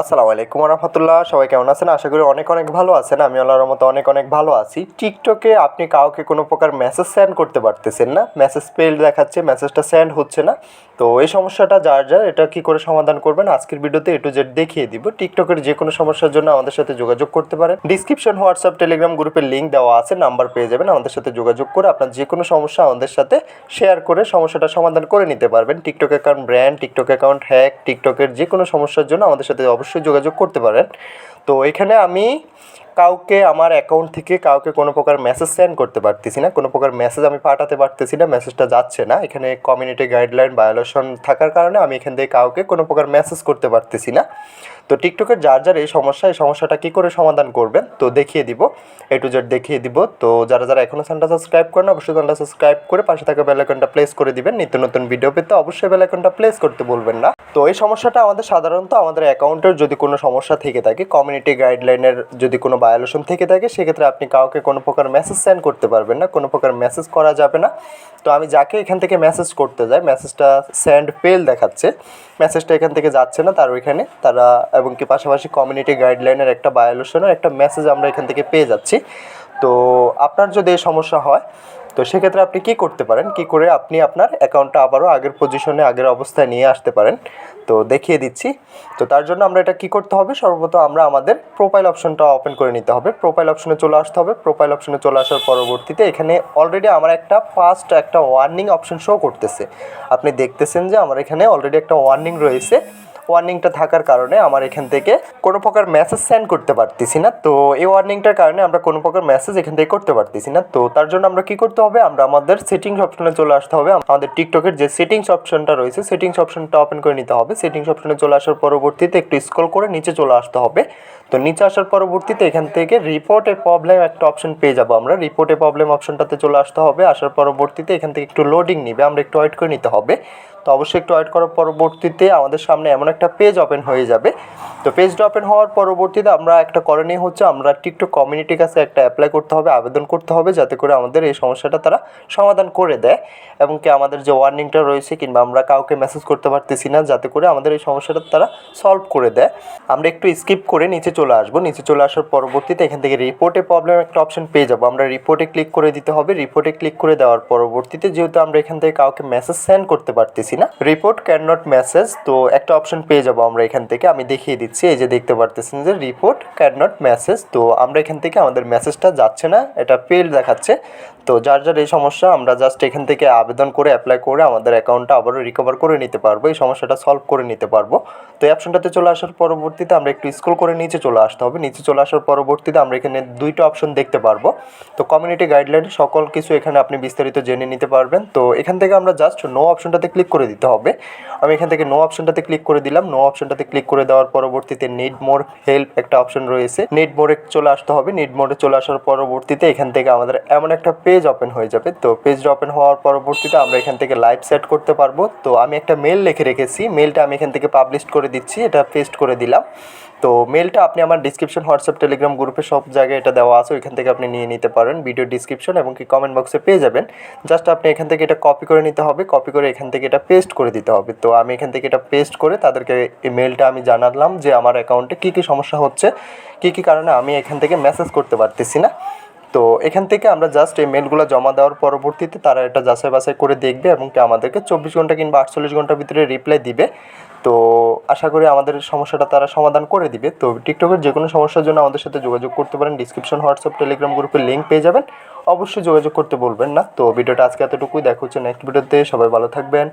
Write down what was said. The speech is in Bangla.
আসসালামু আলাইকুম রহমতুল্লাহ সবাই কেমন আছেন? আশা করি অনেক অনেক ভালো আছেন। আমি আল্লাহর মতো অনেক অনেক ভালো আছি। টিকটকে আপনি কাউকে কোনো প্রকার মেসেজ সেন্ড করতে পারতেছেন না। মেসেজ পেল দেখাচ্ছে মেসেজটা সেন্ড হচ্ছে না। তো এই সমস্যাটা যার যার, এটা কি করে সমাধান করবেন? আজকের ভিডিওতে এ টু জেড দেখিয়ে দিব। টিকটকের যে কোনো সমস্যার জন্য আমাদের সাথে যোগাযোগ করতে পারেন। ডিসক্রিপশন হোয়াটসঅ্যাপ টেলিগ্রাম গ্রুপের লিঙ্ক দেওয়া আছে নাম্বার পেয়ে যাবেন। আমাদের সাথে যোগাযোগ করে আপনার যে কোনো সমস্যা আমাদের সাথে শেয়ার করে সমস্যাটা সমাধান করে নিতে পারবেন। TikTok account brand TikTok account hack টিকটকের যে কোনো সমস্যার জন্য আমাদের সাথে অবশ্যই যোগাযোগ করতে পারেন। তো এখানে আমি কাউকে আমার অ্যাকাউন্ট থেকে কাউকে কোনো প্রকার মেসেজ সেন্ড করতে পারতেছি না, কোনো প্রকার মেসেজ আমি পাঠাতে পারতেছি না মেসেজটা যাচ্ছে না। এখানে কমিউনিটি গাইডলাইন ভায়োলেশন থাকার কারণে আমি এখান থেকে কাউকে কোনো প্রকার মেসেজ করতে পারতেছি না। তো টিকটকের যার যার এই সমস্যা, এই সমস্যাটা কী করে সমাধান করবেন, তো দেখিয়ে দিব। এ টু জেড দেখিয়ে দিব। তো যারা যারা এখনও চ্যানেলটা সাবস্ক্রাইব করেন অবশ্যই চ্যানেলটা সাবস্ক্রাইব করে পাশে থাকা বেল আইকনটা প্লেস করে দিবেন। নিত্য নতুন ভিডিও পেতে অবশ্যই বেল আইকনটা প্লেস করতে বলবেন না। তো এই সমস্যাটা আমাদের সাধারণত আমাদের অ্যাকাউন্টের যদি কোনো সমস্যা থেকে থাকে কমিউনিটি গাইডলাইনের যদি কোনো ভায়োলেশন থেকে থাকে, সেক্ষেত্রে আপনি কাউকে কোনো প্রকার মেসেজ সেন্ড করতে পারবেন না, কোনো প্রকার মেসেজ করা যাবে না। তো আমি যাকে এখান থেকে মেসেজ করতে যাই মেসেজটা সেন্ড পেল দেখাচ্ছে মেসেজটা এখান থেকে যাচ্ছে না, তার ওইখানে তারা এবং কি পাশাপাশি কমিউনিটি গাইডলাইনের একটা ভায়োলেশনের একটা মেসেজ আমরা এখান থেকে পেয়ে যাচ্ছি। তো আপনার যদি এই সমস্যা হয়, তো সেক্ষেত্রে আপনি কি করতে পারেন? কি করে আপনি আপনার অ্যাকাউন্টটা আবারও আগের পজিশনে আগের অবস্থায় নিয়ে আসতে পারেন? তো দেখিয়ে দিচ্ছি। তো তার জন্য আমরা এটা কি করতে হবে? সর্বপ্রথম আমরা আমাদের প্রোফাইল অপশনটা ওপেন করে নিতে হবে। প্রোফাইল অপশনে চলে আসতে হবে। প্রোফাইল অপশনে চলে আসার পরবর্তীতে এখানে অলরেডি আমার একটা ফার্স্ট একটা ওয়ার্নিং অপশন শো করতেছে। আপনি দেখতেছেন যে আমার এখানে অলরেডি একটা ওয়ার্নিং রয়েছে। ওয়ার্নিংটা থাকার কারণে আমার এখান থেকে কোনো প্রকার মেসেজ সেন্ড করতে পারতেছি না। তো এই ওয়ার্নিংটার কারণে আমরা কোনো প্রকার মেসেজ এখান থেকে করতে পারতেছি না। তো তার জন্য আমরা কি করতে হবে? আমরা আমাদের সেটিংস অপশনে চলে আসতে হবে। আমাদের টিকটকের যে সেটিংস অপশনটা রয়েছে সেটিংস অপশনটা ওপেন করে নিতে হবে। সেটিংস অপশনে চলে আসার পরবর্তীতে একটু স্ক্রল করে নিচে চলে আসতে হবে। তো নিচে আসার পরবর্তীতে এখান থেকে রিপোর্টে প্রবলেম একটা অপশন পেয়ে যাব আমরা। রিপোর্টে প্রবলেম অপশনটাতে চলে আসতে হবে। আসার পরবর্তীতে এখান থেকে একটু লোডিং নিবে। আমরা একটু ওয়েট করে নিতে হবে। তো অবশ্যই একটু ওয়েট করার পরবর্তীতে আমাদের সামনে এমন একটা পেজ ওপেন হয়ে যাবে। তো পেজটা ওপেন হওয়ার পরবর্তীতে আমরা একটা করণীয় হচ্ছে, আমরা টিকটক কমিউনিটির কাছে একটা অ্যাপ্লাই করতে হবে, আবেদন করতে হবে যাতে করে আমাদের এই সমস্যাটা তারা সমাধান করে দেয় এবং কি আমাদের যে ওয়ার্নিংটা রয়েছে কিংবা আমরা কাউকে মেসেজ করতে পারতেছি না, যাতে করে আমাদের এই সমস্যাটা তারা সলভ করে দেয়। আমরা একটু স্কিপ করে নিচে চলে আসব। নিচে চলে আসার পরবর্তীতে এখান থেকে রিপোর্টে প্রবলেম একটা অপশন পেয়ে যাব। আমরা রিপোর্টে ক্লিক করে দিতে হবে। রিপোর্টে ক্লিক করে দেওয়ার পরবর্তীতে যেহেতু আমরা এখান থেকে কাউকে মেসেজ সেন্ড করতে পারতেছি না? রিপোর্ট ক্যান নট মেসেজ তো একটা অপশন পেয়ে যাব আমরা এখান থেকে। আমি দেখিয়ে দিচ্ছি, এই যে দেখতে পারতেছেন যে রিপোর্ট ক্যান নট মেসেজ তো আমরা এখান থেকে আমাদের মেসেজটা যাচ্ছে না, এটা পেল দেখাচ্ছে। তো যার যার এই সমস্যা, আমরা জাস্ট এখান থেকে আবেদন করে অ্যাপ্লাই করে আমাদের অ্যাকাউন্টটা আবারও রিকভার করে নিতে পারব, এই সমস্যাটা সলভ করে নিতে পারব। তো এই অপশনটাতে চলে আসার পরবর্তীতে আমরা একটু স্ক্রল করে নিচে চলে আসতে হবে। নিচে চলে আসার পরবর্তীতে আমরা এখানে দুইটা অপশন দেখতে পারব। তো কমিউনিটি গাইডলাইন সকল কিছু এখানে আপনি বিস্তারিত জেনে নিতে পারবেন। তো এখান থেকে আমরা জাস্ট নো অপশনটাতে ক্লিক করে দিতে হবে। আমি এখান থেকে নো অপশনটাতে ক্লিক করে দিলাম। নো অপশনটাতে ক্লিক করে দেওয়ার পরবর্তীতে নিড মোর হেল্প একটা অপশন রয়েছে। নেট মোরে চলে আসতে হবে। নেট মোরে চলে আসার পরবর্তীতে এখান থেকে আমাদের এমন একটা পেজ ওপেন হয়ে যাবে। তো পেজ ওপেন হওয়ার পরবর্তীতে আমরা এখান থেকে লাইভ সেট করতে পারব। তো আমি একটা মেল লিখে রেখেছি। মেলটা আমি এখান থেকে পাবলিশ করে দিচ্ছি। এটা পেস্ট করে দিলাম। তো মেলটা আপনি আমার ডিসক্রিপশন হোয়াটসঅ্যাপ টেলিগ্রাম গ্রুপে সব জায়গায় এটা দেওয়া আছে। ওইখান থেকে আপনি নিয়ে নিতে পারেন ভিডিও ডিসক্রিপশন এবং কি কমেন্ট বক্সে পেয়ে যাবেন। জাস্ট আপনি এখান থেকে এটা কপি করে নিতে হবে। কপি করে এখান থেকে এটা পেস্ট করে দিতে হবে। তো আমি এখান থেকে এটা পেস্ট করে তাদেরকে মেলটা আমি জানালাম যে আমার অ্যাকাউন্টে কী কী সমস্যা হচ্ছে, কী কী কারণে আমি এখান থেকে মেসেজ করতে পারতেছি না। তো এখান থেকে আমরা জাস্ট এই মেলগুলো জমা দেওয়ার পরবর্তীতে তারা এটা যাচাই বাছাই করে দেখবে এবং কি আমাদেরকে চব্বিশ ঘণ্টা কিংবা আটচল্লিশ ঘণ্টার ভিতরে রিপ্লাই দিবে। তো আশা করি আমাদের সমস্যাটা তারা সমাধান করে দিবে। তো টিকটকের যে কোনো সমস্যার জন্য আমাদের সাথে যোগাযোগ করতে পারেন। ডিসক্রিপশন হোয়াটসঅ্যাপ টেলিগ্রাম গ্রুপের লিঙ্ক পেয়ে যাবেন। অবশ্যই যোগাযোগ করতে বলবেন না। তো ভিডিওটা আজকে এতটুকুই। দেখা হচ্ছে নেক্সট ভিডিওতে সবাই ভালো থাকবেন।